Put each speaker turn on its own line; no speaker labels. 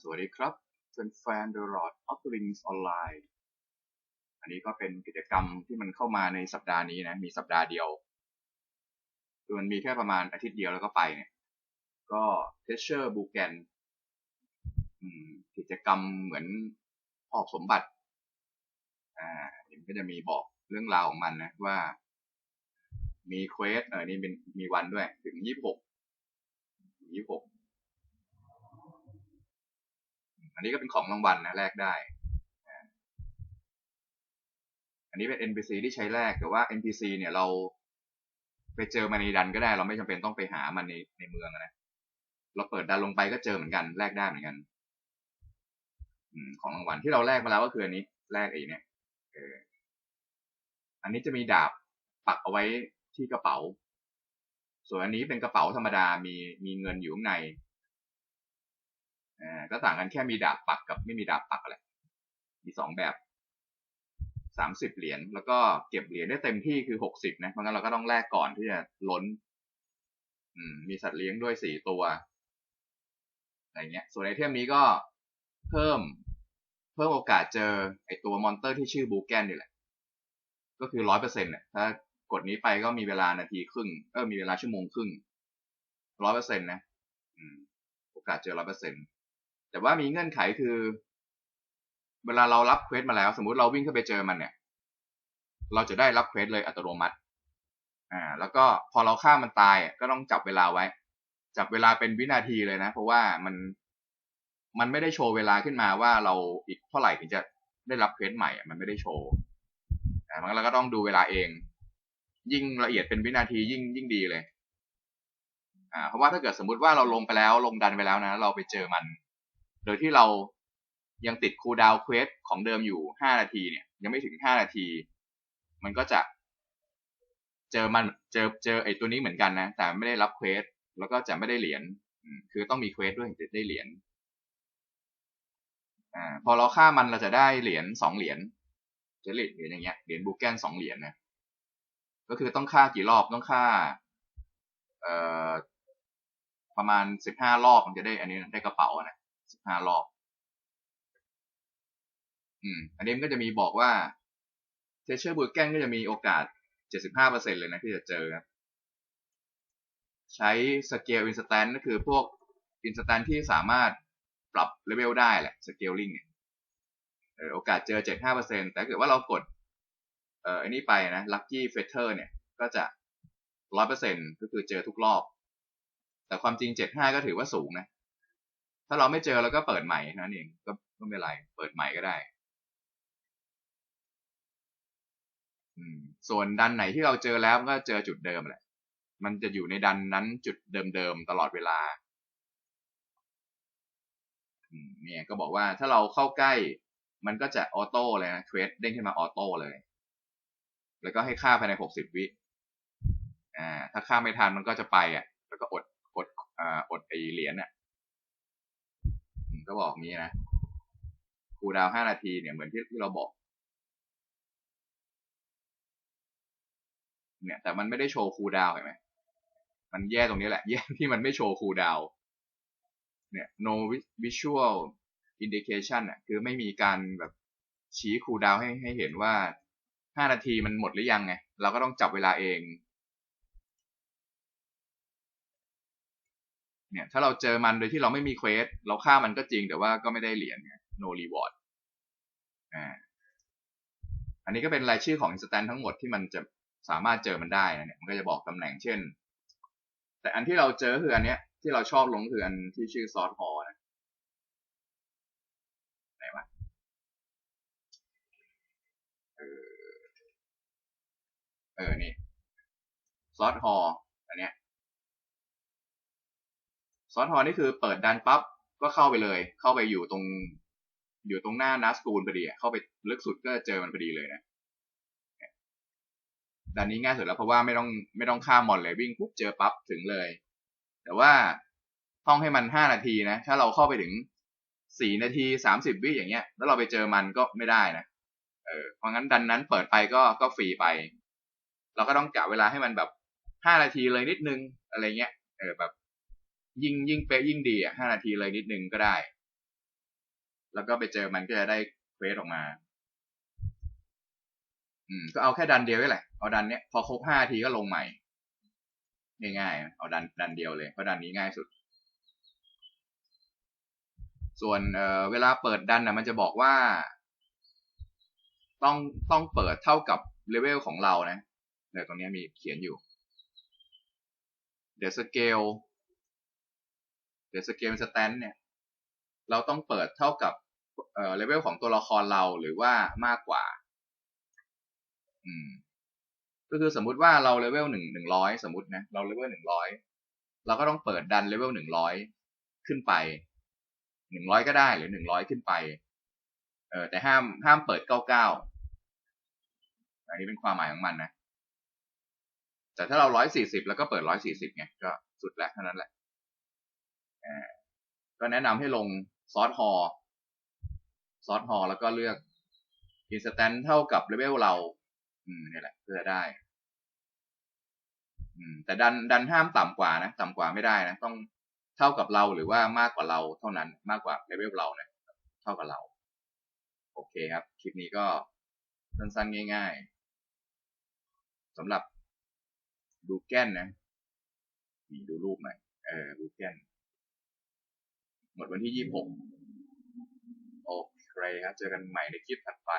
สวัสดีครับเป็นแฟน The Lord of the Rings Online อันนี้ก็เป็นกิจกรรมที่มันเข้ามาในสัปดาห์นี้นะ มีสัปดาห์เดียวคือมันมีแค่ประมาณอาทิตย์เดียวแล้วก็ไปเนี่ย ก็ t e s h e r b u g a n กิจกรรมเหมือนหอบสมบัติ อ่าเห็นก็จะมีบอกเรื่องราวของมันนะว่า มีเควสเออนี่เป็นมีวันด้วย ถึงยี่สิบหกยี่สิบหกอั นนี้ก็เป็นของรางวัลนะแลกได้ อันนี้เป็น NPC ที่ใช้แลกแต่ว่า NPC เนี่ยเราไปเจอมาในดันก็ได้ เราไม่จำเป็นต้องไปหามันในในเมืองนะเราเปิดดันลงไปก็เจอเหมือนกันแลกได้เหมือนกันของรางวัลที่เราแลกมาแล้วก็คืออันนี้แลกไอ้เนี่ยเอออันนี้จะมีดาบปักเอาไว้ที่กระเป๋า ส่วนอันนี้เป็นกระเป๋าธรรมดามีมีเงินอยู่ข้างใน ก็ต่างกันแค่มีดาบปักกับไม่มีดาบปักแหละมีสองแบบสามสิบเหรียญแล้วก็เก็บเหรียญได้เต็มที่คือหกสิบนะเพราะงั้นเราก็ต้องแลกก่อนที่จะล้น อืม มีสัตว์เลี้ยงด้วยสี่ตัวอะไรเงี้ย ส่วนไอเทมนี้ก็เพิ่มเพิ่มโอกาสเจอไอตัวมอนเตอร์ที่ชื่อบูแกนนี่แหละ ก็คือร้อยเปอร์เซ็นต์เนี่ยถ้ากดนี้ไปก็มีเวลานาทีครึ่งเออมีเวลาชั่วโมงครึ่งร้อยเปอร์เซ็นต์นะ อืม โอกาสเจอร้อยเปอร์เซ็นต์ แต่ว่ามีเงื่อนไขคือ เวลาเรารับเควสมาแล้ว สมมุติเราวิ่งเข้าไปเจอมันเนี่ย เราจะได้รับเควสเลยอัตโนมัติ อ่า แล้วก็พอเราฆ่ามันตายก็ต้องจับเวลาไว้ จับเวลาเป็นวินาทีเลยนะ เพราะว่ามันมันไม่ได้โชว์เวลาขึ้นมาว่าเราอีกเท่าไหร่ถึงจะได้รับเควสใหม่ มันไม่ได้โชว์แต่มันเราก็ต้องดูเวลาเอง ยิ่งละเอียดเป็นวินาทียิ่งยิ่งดีเลย อ่า เพราะว่าถ้าเกิดสมมุติว่าเราลงไปแล้วลงดันไปแล้วนะ เราไปเจอมัน โดยที่เรายังติดคูลดาวเควสของเดิมอยู่ห้านาทีเนี่ย ยังไม่ถึงห้านาที มันก็จะ เจอมันเจอเจอไอ้ตัวนี้เหมือนกันนะ แต่ไม่ได้รับเควสแล้วก็จะไม่ได้เหรียญคือต้องมีเควสด้วยถึงจะได้เหรียญอ่าพอเราฆ่ามันเราจะได้เหรียญสองเหรียญจะเหรียญเหรียญอย่างเงี้ยเหรียญบูแกนสองเหรียญนะก็คือต้องฆ่ากี่รอบต้องฆ่า เอ่อประมาณสิบห้ารอบมันจะได้อันนี้ได้กระเป๋านะ สิบห้ารอบ อืม อันนี้มันก็จะมีบอกว่าเทเชอร์บูแกนก็จะมีโอกาสเจ็ดสิบห้าเลยนะที่จะเจอครับ ใช้สเกลอินสแตนก็คือพวกอินสแตนที่สามารถปรับเลเวลได้แหละสเกลลิงเนี่ยโอกาสเจอเจ็ดห้าเปอร์เซ็นแต่เกิดว่าเรากด เอ่ออันนี้ไปนะลัคกี้เฟเธอร์เนี่ย ก็จะร้อยเปอร์เซ็นก็คือเจอทุกรอบ แต่ความจริงเจ็ดห้าก็ถือว่าสูงนะ ถ้าเราไม่เจอเราก็เปิดใหม่นั่นเองก็ไม่เป็นไร เปิดใหม่ก็ได้ส่วนดันไหนที่เราเจอแล้วก็เจอจุดเดิมแหละ มันจะอยู่ในดันนั้นจุดเดิมๆตลอดเวลาเนี่ยก็บอกว่าถ้าเราเข้าใกล้มันก็จะออโต้เลยนะเควสเด้งขึ้นมาออโต้เลย แล้วก็ให้ค่าภายในหกสิบวิอ่าถ้าค่าไม่ทันมันก็จะไปอะ แล้วก็อดอดอ่าอดไอเหรียญอะ ก็บอกนี้นะคูดาวห้านาทีเนี่ยเหมือนที่ที่เราบอก เนี่ย แต่มันไม่ได้โชว์คูดาวเห็นไหมมันแย่ตรงนี้แหละ แย่ที่มันไม่โชว์คูดาวเนี่ย no visual indication อะคือไม่มีการแบบชี้คูดาวให้ให้เห็นว่าห้านาทีมันหมดหรือยังไง เราก็ต้องจับเวลาเอง เนี่ยถ้าเราเจอมันโดยที่เราไม่มีเควสเราฆ่ามันก็จริงแต่ว่าก็ไม่ได้เหรียญ no reward อ่าอันนี้ก็เป็นรายชื่อของ instant ทั้งหมดที่มันจะสามารถเจอมันได้นะเนี่ยมันก็จะบอกตำแหน่งเช่น แต่อันที่เราเจอคืออันเนี้ย ที่เราชอบลงคืออันที่ชื่อซอสฮอนะไหนวะเออเออนี่ซอสฮออันเนี้ย ซอสฮอนี่คือเปิดดันปั๊บก็เข้าไปเลย เข้าไปอยู่ตรง อยู่ตรงหน้านัสกูลพอดีเข้าไปลึกสุดก็เจอมันพอดีเลยนะดันนี้ง่ายสุดแล้วเพราะว่าไม่ต้องไม่ต้องข้ามมอนเลยวิ่งปุ๊บเจอปั๊บถึงเลย แต่ว่าต้องให้มันห้านาทีนะ ถ้าเราเข้าไปถึงสี่นาทีสามสิบวิอย่างเงี้ย แล้วเราไปเจอมันก็ไม่ได้นะเออเพราะงั้นดันนั้นเปิดไปก็ก็ฟรีไป เราก็ต้องกะเวลาให้มันแบบห้านาทีเลยนิดนึงอะไรเงี้ยเออแบบ ยิ่งยิ่งเป๊ะยิ่งดีอะห้านาทีเลยนิดนึงก็ได้ แล้วก็ไปเจอมันก็จะได้เควสออกมา อืม ก็เอาแค่ดันเดียวนี่แหละเอาดันเนี้ยพอครบห้าทีก็ลงใหม่ ง่ายๆเอาดันดันเดียวเลยเพราะดันนี้ง่ายสุด ส่วนเอ่อเวลาเปิดดันนะมันจะบอกว่า ต้องต้องเปิดเท่ากับเลเวลของเรานะเดี๋ยวตรงนี้มีเขียนอยู่ The scale The scale stand เหรือสเกลสแตนเนี่ย เราต้องเปิดเท่ากับเอ่อเลเวลของตัวละครเราหรือว่ามากกว่า อืม ก็คือสมมุติว่าเราเลเวลหนึ่งหนึ่งร้อยสมมตินะเราเลเวลหนึ่งร้อยเราก็ต้องเปิดดันเลเวลหนึ่งร้อยขึ้นไปหนึ่งร้อยก็ได้หรือหนึ่งร้อยขึ้นไป เออแต่ห้ามห้ามเปิดเก้าเก้าอันนี้เป็นความหมายของมันนะแต่ถ้าเราร้อยสี่สิบแล้วก็เปิดร้อยสี่สิบไงก็สุดแล้วเท่านั้นแหละ ก็แนะนำให้ลงซอสฮอซอสฮอแล้วก็เลือก instant เท่ากับเลเวลเรา อืมนี่แหละเพื่อได้ อืม แต่ดันดันห้ามต่ำกว่านะ ต่ำกว่าไม่ได้นะ ต้องเท่ากับเราหรือว่ามากกว่าเราเท่านั้นมากกว่าเลเวลเรานะเท่ากับเรา โอเคครับ คลิปนี้ก็สั้นๆง่ายๆสำหรับดูแกนนะ ดูรูปหน่อยเออดูแกน หมดวันที่ยี่หกโอเคครับ เจอกันใหม่ในคลิปถัดไป